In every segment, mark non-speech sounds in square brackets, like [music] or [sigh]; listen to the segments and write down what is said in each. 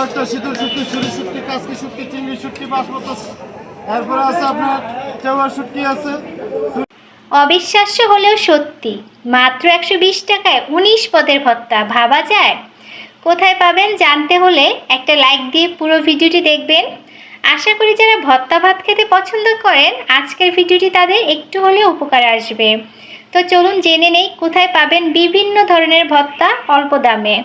পালকটা শীতল শুটকি ছুরি শুটকি কাসকি শুটকি, চিংড়ি শুটকি বাসমত এরপরে আছে আপনার চেওয়া শুটকি আছে। অবিশ্বাস্য হলেও সত্যি, মাত্র একশো বিশ টাকায় উনিশ পদের ভত্তা, ভাবা যায়? কোথায় পাবেন জানতে হলে একটা লাইক দিয়ে পুরো ভিডিওটি দেখবেন। আশা করি যারা ভত্তা ভাত খেতে পছন্দ করেন, আজকের ভিডিওটি তাদের একটু হলেও উপকার আসবে। তো চলুন জেনে নেই কোথায় পাবেন বিভিন্ন ধরনের ভত্তা অল্প দামে।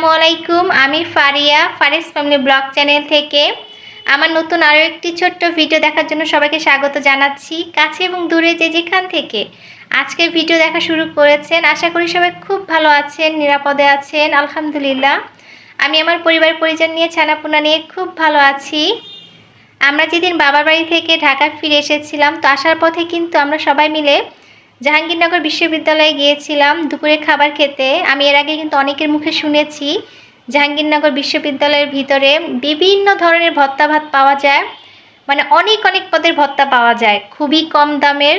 আসসালামু আলাইকুম, আমি Fariya Faris family vlog channel থেকে। আমার নতুন আরও একটি ছোট্ট ভিডিও দেখার জন্য সবাইকে স্বাগত জানাচ্ছি, কাছে এবং দূরে যে যেখান থেকে আজকের ভিডিও দেখা শুরু করেছেন, আশা করি সবাই খুব ভালো আছেন, নিরাপদে আছেন, আলহামদুলিল্লাহ। আমি আমার পরিবার পরিজন নিয়ে, ছানাপোনা নিয়ে খুব ভালো আছি। আমরা যেদিন বাবার বাড়ি থেকে ঢাকা ফিরে এসেছিলাম, তো আসার পথে কিন্তু আমরা সবাই মিলে জাহাঙ্গীরনগর বিশ্ববিদ্যালয়ে গিয়েছিলাম দুপুরে খাবার খেতে। আমি এর আগে কিন্তু অনেকের মুখে শুনেছি জাহাঙ্গীরনগর বিশ্ববিদ্যালয়ের ভিতরে বিভিন্ন ধরনের ভত্তা ভাত পাওয়া যায়। মানে অনেক অনেক পদের ভত্তা পাওয়া যায়, খুবই কম দামের।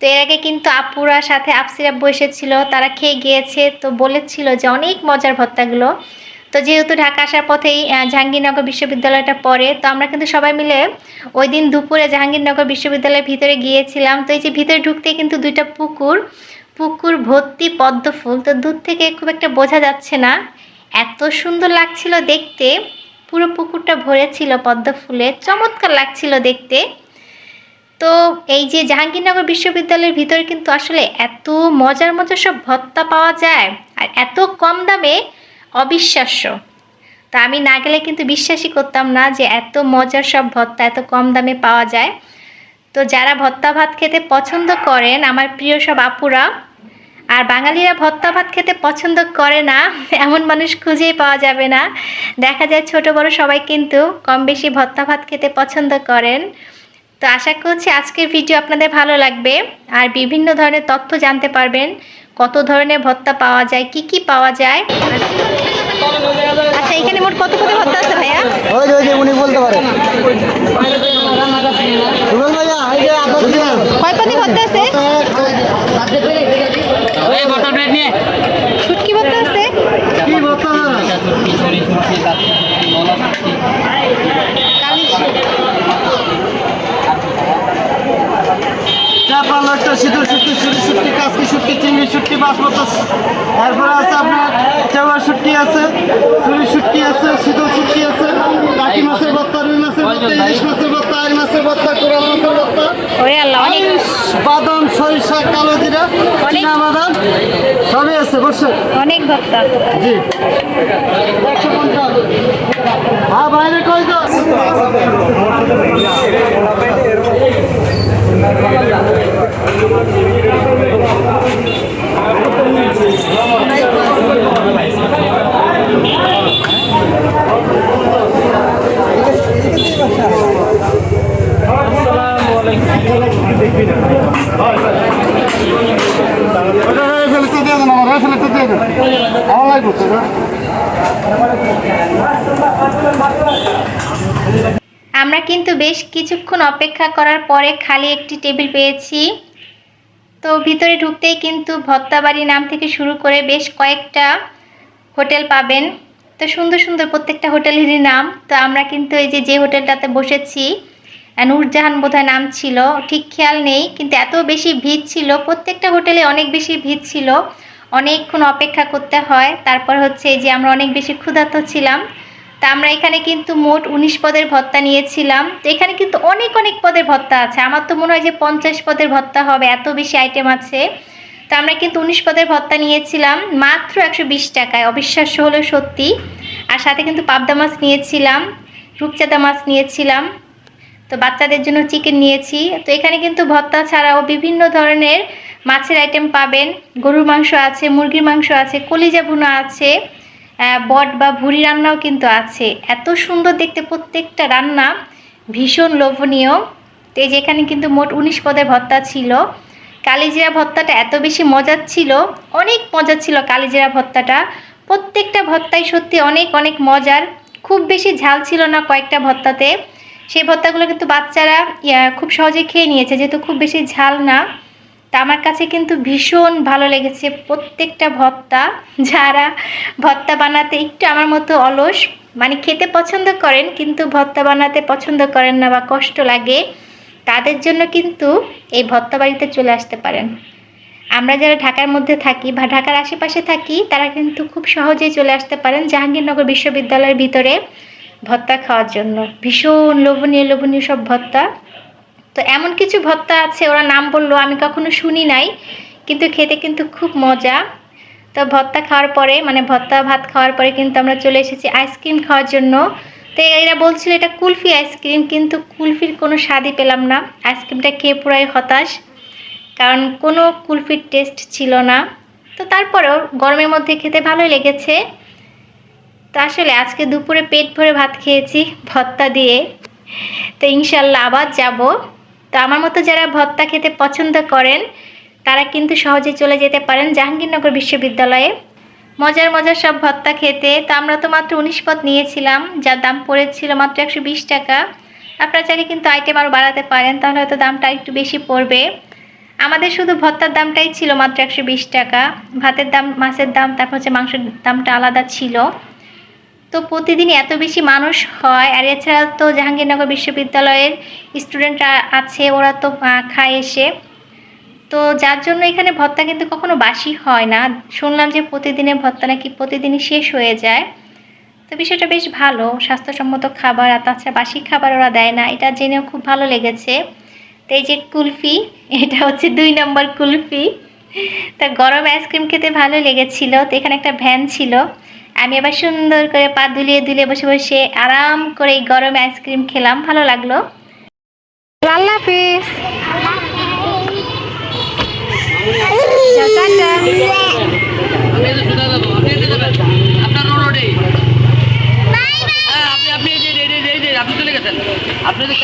তো এর আগে কিন্তু আপুরা সাথে আপসিরা বসেছিল তারা খেয়ে গিয়েছে। তো বলেছিল যে অনেক মজার ভত্তাগুলো। তো যেহেতু ঢাকা আসার পথেই জাহাঙ্গীরনগর বিশ্ববিদ্যালয়টা পড়ে, তো আমরা কিন্তু সবাই মিলে ওই দিন দুপুরে জাহাঙ্গীরনগর বিশ্ববিদ্যালয়ের ভিতরে গিয়েছিলাম। তো এই যে ভিতরে ঢুকতে কিন্তু দুইটা পুকুর পুকুর ভর্তি পদ্ম ফুল। তো দূর থেকে খুব একটা বোঝা যাচ্ছে না। এত সুন্দর লাগছিল দেখতে। পুরো পুকুরটা ভরে ছিল পদ্ম ফুলে। চমৎকার লাগছিল দেখতে। তো এই যে জাহাঙ্গীরনগর বিশ্ববিদ্যালয়ের ভিতরে কিন্তু আসলে এত মজার মজার সব ভত্তা পাওয়া যায়। আর এত কম দামে অবিশ্বাস্য। তা আমি না গেলে কিন্তু বিশ্বাসই করতাম না যে এত মজার সব ভত্তা এত কম দামে পাওয়া যায়। তো যারা ভত্তা ভাত খেতে পছন্দ করেন, আমার প্রিয় সব আপুরা, আর বাঙালিরা ভত্তা ভাত খেতে পছন্দ করে না, [laughs] এমন মানুষ খুঁজেই পাওয়া যাবে না। দেখা যায় ছোট বড় সবাই কিন্তু কম বেশি ভত্তা ভাত খেতে পছন্দ করেন। তো আশা করছি আজকের ভিডিও আপনাদের ভালো লাগবে। আর বিভিন্ন ধরনের তথ্য জানতে পারবেন। কত ধরনের ভত্তা পাওয়া যায়? কি কি পাওয়া যায়? আচ্ছা এখানে মোট কত কত ভত্তা আছে ভাইয়া? ওই যে ওই উনি বলতে পারে। রুবেল ভাইয়া এই যে আপনার কয় পদে ভত্তা আছে এই বটল প্লেট নিয়ে শুটকি ভত্তা আছে কি বলতে ছুটকি ছুরি ছুটকি কাঠি ছুটকি মলা ছুটকি চা পালকটা শীতল শুটকি ছুরি শুটকি কাসকি শুটকি এরপরে আছে আপনার চেওয়া শুটকি আছে ছুরি শুটকি আছে শীতল শুটকি আছে কাকি মাছের ভর্তা রুই মাছের ভর্তা ইলিশ মাছের ভর্তা আই মাছের ভর্তা কোরাল মাছের আইস, বাদাম সরিষা কালো জিরা চীনা বাদাম সবই আছে বসে। অনেক ভত্তা জি। একশো পঞ্চাশ। হ্যাঁ বাইরে কই তো? ওটা ফেলতে দিয়ে দেন আমার ফেলতে দিয়ে দেন আমার কিন্তু বেশ কিছুক্ষণ অপেক্ষা করার পরে খালি একটি টেবিল পেয়েছি। তো ভিতরে ঢুকতেই কিন্তু ভত্তাবাড়ি নাম থেকে শুরু করে বেশ কয়েকটা হোটেল পাবেন। তো সুন্দর সুন্দর প্রত্যেকটা হোটেলেরই নাম। তো আমরা কিন্তু এই যে যে হোটেলটাতে বসেছি নূরজাহান বোধহয় নাম ছিল। ঠিক খেয়াল নেই, কিন্তু এত বেশি ভিড় ছিল, প্রত্যেকটা হোটেলে অনেক বেশি ভিড় ছিল। অনেকক্ষণ অপেক্ষা করতে হয়। তারপর হচ্ছে যে আমরা অনেক বেশি ক্ষুধার্ত ছিলাম। তা আমরা এখানে কিন্তু মোট উনিশ পদের ভত্তা নিয়েছিলাম। তো এখানে কিন্তু অনেক অনেক পদের ভত্তা আছে। আমার তো মনে হয় যে পঞ্চাশ পদের ভত্তা হবে, এত বেশি আইটেম আছে। তো আমরা কিন্তু উনিশ পদের ভত্তা নিয়েছিলাম, মাত্র একশো বিশ টাকায়। অবিশ্বাস্য হলো সত্যি। আর সাথে কিন্তু পাবদা মাছ নিয়েছিলাম, রূপচাঁদা মাছ নিয়েছিলাম। তো বাচ্চাদের জন্য চিকেন নিয়েছি। তো এখানে কিন্তু ভত্তা ছাড়াও বিভিন্ন ধরনের মাছের আইটেম পাবেন, গরুর মাংস আছে, মুরগির মাংস আছে, কলিজা ভুনা আছে বট বা ভুড়ি রান্নাও কিন্তু আছে। এত সুন্দর দেখতে প্রত্যেকটা রান্না, ভীষণ লোভনীয়। তো এই যে এখানে কিন্তু মোট উনিশ পদের ভর্তা ছিল। কালিজিরা ভর্তাটা এত বেশি মজার ছিল, অনেক মজার ছিল কালিজিরা ভর্তাটা। প্রত্যেকটা ভর্তাই সত্যি অনেক অনেক মজার। খুব বেশি ঝাল ছিল না কয়েকটা ভর্তাতে। সেই ভর্তাগুলো কিন্তু বাচ্চারা খুব সহজে খেয়ে নিয়েছে, যেহেতু খুব বেশি ঝাল না। তা আমার কাছে কিন্তু ভীষণ ভালো লেগেছে। প্রত্যেকটা ভর্তা, যারা ভর্তা বানাতে একটু আমার মতো অলস মানে খেতে পছন্দ করেন, কিন্তু ভর্তা বানাতে পছন্দ করেন না বা কষ্ট লাগে, তাদের জন্য কিন্তু এই ভর্তা বাড়িতে চলে আসতে পারেন। আমরা যারা ঢাকার মধ্যে থাকি বা ঢাকার আশেপাশে থাকি, তারা কিন্তু খুব সহজেই চলে আসতে পারেন জাহাঙ্গীরনগর বিশ্ববিদ্যালয়ের ভিতরে ভর্তা খাওয়ার জন্য। ভীষণ লোভনীয় লোভনীয় সব ভর্তা। তো এমন কিছু ভর্তা আছে, ওরা নাম বলল, আমি কখনো শুনি নাই, কিন্তু খেতে কিন্তু খুব মজা। তো ভর্তা খাওয়ার পরে মানে ভর্তা ভাত খাওয়ার পরে কিন্তু আমরা চলে এসেছি আইসক্রিম খাওয়ার জন্য। তো এরা বলছিল এটা কুলফি আইসক্রিম, কিন্তু কুলফির কোনো স্বাদই পেলাম না। আইসক্রিমটা খেয়ে পুরাই হতাশ, কারণ কোনো কুলফির টেস্ট ছিল না। তো তারপরেও গরমের মধ্যে খেতে ভালোই লেগেছে। তো আসলে আজকে দুপুরে পেট ভরে ভাত খেয়েছি ভর্তা দিয়ে। তো ইনশাল্লাহ আবার যাব। তো আমার মতো যারা ভত্তা খেতে পছন্দ করেন, তারা কিন্তু সহজে চলে যেতে পারেন জাহাঙ্গীরনগর বিশ্ববিদ্যালয়ে। মজার মজার সব ভত্তা খেতে। তো আমরা তো মাত্র উনিশ পদ নিয়েছিলাম, যার দাম পড়েছিল মাত্র একশো বিশ টাকা। আপনারা চাইলে কিন্তু আইটেম আরও বাড়াতে পারেন, তাহলে হয়তো দামটা একটু বেশি পড়বে। আমাদের শুধু ভত্তার দামটাই ছিল মাত্র একশো বিশ টাকা। ভাতের দাম, মাছের দাম, তারপর হচ্ছে মাংসের দামটা আলাদা ছিল। তো প্রতিদিনই এত বেশি মানুষ হয়, আর এছাড়া তো জাহাঙ্গীরনগর বিশ্ববিদ্যালয়ের স্টুডেন্টরা আছে, ওরা তো খায় এসে। তো যার জন্য এখানে ভত্তা কিন্তু কখনো বাসি হয় না। শুনলাম যে প্রতিদিনের ভর্তা নাকি প্রতিদিনই শেষ হয়ে যায়। তো বিষয়টা বেশ ভালো, স্বাস্থ্যসম্মত খাবার, আর তাছাড়া বাসি খাবার ওরা দেয় না, এটা জেনেও খুব ভালো লেগেছে। তো এই যে কুলফি, এটা হচ্ছে দুই নম্বর কুলফি। তা গরম আইসক্রিম খেতে ভালো লেগেছিল। তো এখানে একটা ভ্যান ছিল। আমি আবার সুন্দর করে পা দুলিয়ে দুলিয়ে বসে বসে আরাম করে এই গরম আইসক্রিম খেলাম। ভালো লাগল। আল্লাহ হাফিজ। আপনি চলে গেছেন আপনি তো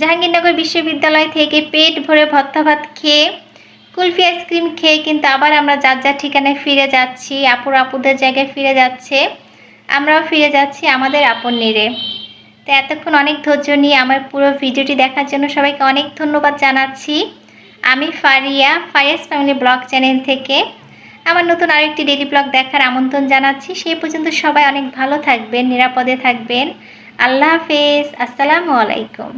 জাহাঙ্গীরনগর বিশ্ববিদ্যালয় থেকে পেট ভরে ভর্তা ভাত খেয়ে, কুলফি আইসক্রিম খেয়ে কিন্তু আবার আমরা যার যার ঠিকানায় ফিরে যাচ্ছি, আপুর আপুদের জায়গায় ফিরে যাচ্ছে। আমরাও ফিরে যাচ্ছি আমাদের আপন নিরে তো এতক্ষণ অনেক ধৈর্য নিয়ে আমার পুরো ভিডিওটি দেখার জন্য সবাইকে অনেক ধন্যবাদ জানাচ্ছি। আমি Fariya, Farias family vlog channel থেকে। আমার নতুন আরেকটি ডেলি ব্লগ দেখার আমন্ত্রণ জানাচ্ছি সেই পর্যন্ত সবাই অনেক ভালো থাকবেন নিরাপদে থাকবেন আল্লাহ হাফেজ আসসালামু আলাইকুম